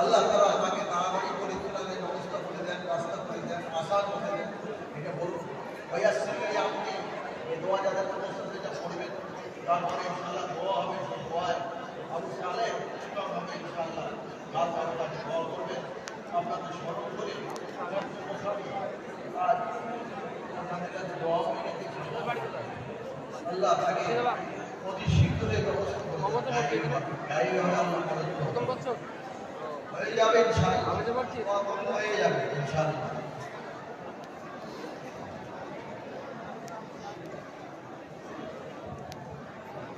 আল্লাহ তারা তাকে তাড়াতাড়ি পরিত্রাণের ব্যবস্থা করে দেন রাস্তা করে দেন আশা করে দেন এটা বলুন। ভাইয়া সিরিয়াই আপনি এই দোয়া যাদের অবস্থা যেটা পড়বেন তারপরে ইনশাআল্লাহ দোয়া হবে সেই দোয়ায় আবু সালে ইসলাম হবে ইনশাআল্লাহ। তারপরে তাকে দোয়া করবেন। আপনাকে স্মরণ করে আজ আপনাদের কাছে দোয়া আল্লাহ তাকে অতি শীঘ্রই ব্যবস্থা করে করবেন। যাবে হয়ে যাবে ইনশাআল্লাহ।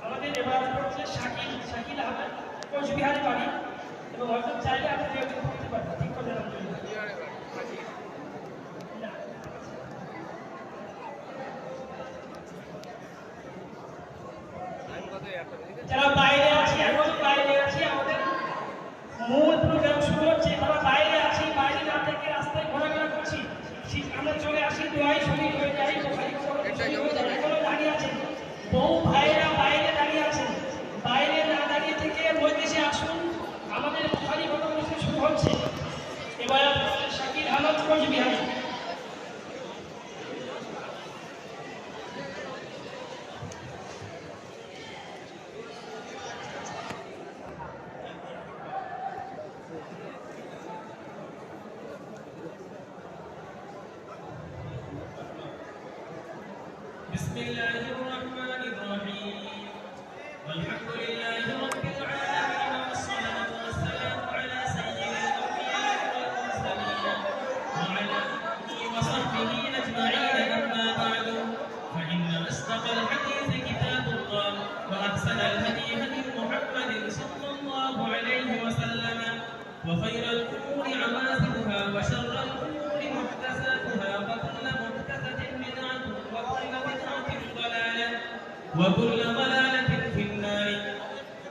আমাদের এবার হচ্ছে শাকিল শাকিল আহমেদ কোচবিহারি বাড়ি এবং হয়তো চাইলে আপনি করতে পারবেন ঠিক করে দেওয়ার জন্য। না। যারা বাইরে আছি এখন বাইরে আছি আমাদের মূল প্রোগ্রাম শুরু হচ্ছে তারা বাইরে وخير الأمور عوازلها وشر الأمور وكل ضلالة في النار.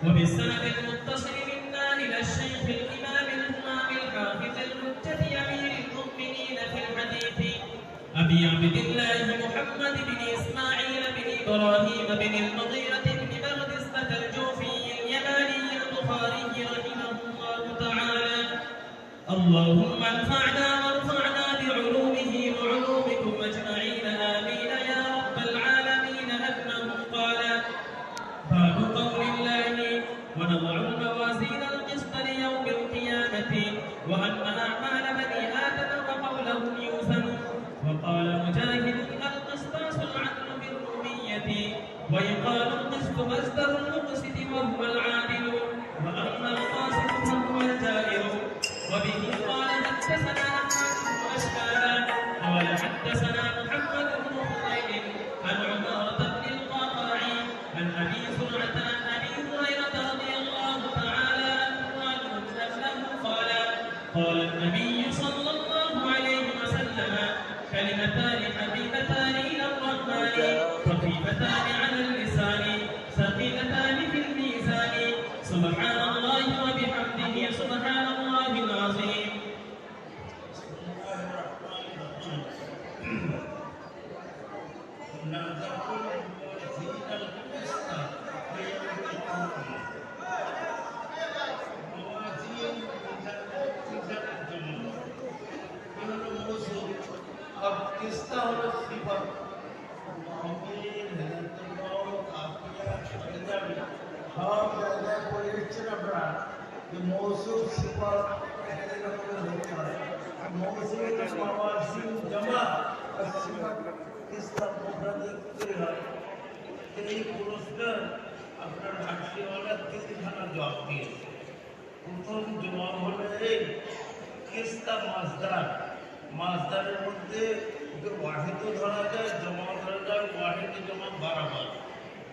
وبالسند المتصل منا إلى الشيخ الإمام الإمام الحافظ المجتدي أمير المؤمنين في الحديث أبي عبد الله محمد بن إسماعيل بن إبراهيم بن المغيرة بن بغدسة الجوفي اليماني البخاري رحمه الله تعالى. اللهم انفعنا القيامه وأن أعمال بني آدم وقولهم يوزن وقال مجاهد القسطاس العدل بالروميه ويقال القسط مصدر المقسط وهو العادل النبي صلى الله عليه وسلم كلمتان حبيبتان إلى الرحمن خفيفتان على اللسان ثقيلتان في الميزان. سبحان الله وبحمده سبحان الله العظيم. अब তিস্তা হলো শ্রীপদ অঙ্গের হেলন্তর কাপিয়া সরদারি সব জায়গায় করে দিচ্ছেন আপনারা যে মৌসুম শ্রীপদ ধরতে হয় মৌসুমে মামার সিং জমা আর শ্রীপদ তিস্তা পোখরা দেখতে হয় এই পুরস্কার আপনার ঘাটশিওয়ালা তিনখানা জবাব দিয়েছে প্রথম জবাব হলো এই তিস্তা মাছদার মাজদারের মধ্যে ওয়াহিদও ধরা যায় জমা ধরা যায় ওয়াহিদ জমা বারাবার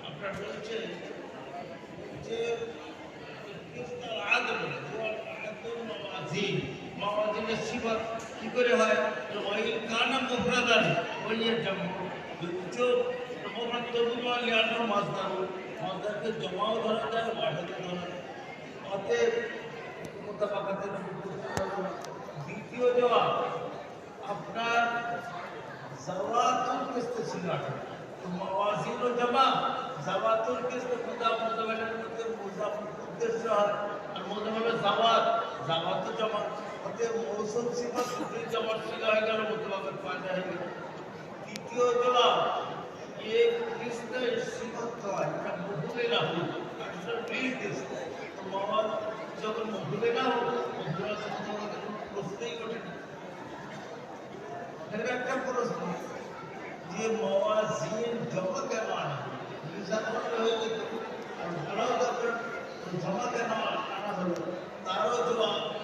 আপনার বলছে যে মাওয়াজিনের সিফাত কি করে হয়? মাজদারকে জমাও ধরা যায় ওয়াহিদও ধরা যায়। অতএব দ্বিতীয় জবাব আপনার জাওয়াতুল কিস্ত ছিল তো মাওয়াজিল জামা জাওয়াতুল কিস্ত মুজাফ মধ্যে মুজাফ উদ্দেশ্য হয়। আর মধ্যে হলো জাওয়াত জাওয়াতুল জামা, অতএব মৌসুম সিফাত সুতির জামার ছিল, হয়ে গেল মুজাফের ফায়দা হয়ে গেল। তৃতীয় জবাব এ কৃষ্ণের সিফাত হয়, এটা মহুলে না হোক যখন মহুলে না হোক মহুলা প্রশ্নই ওঠে جی، جمع کرنا تارو جواب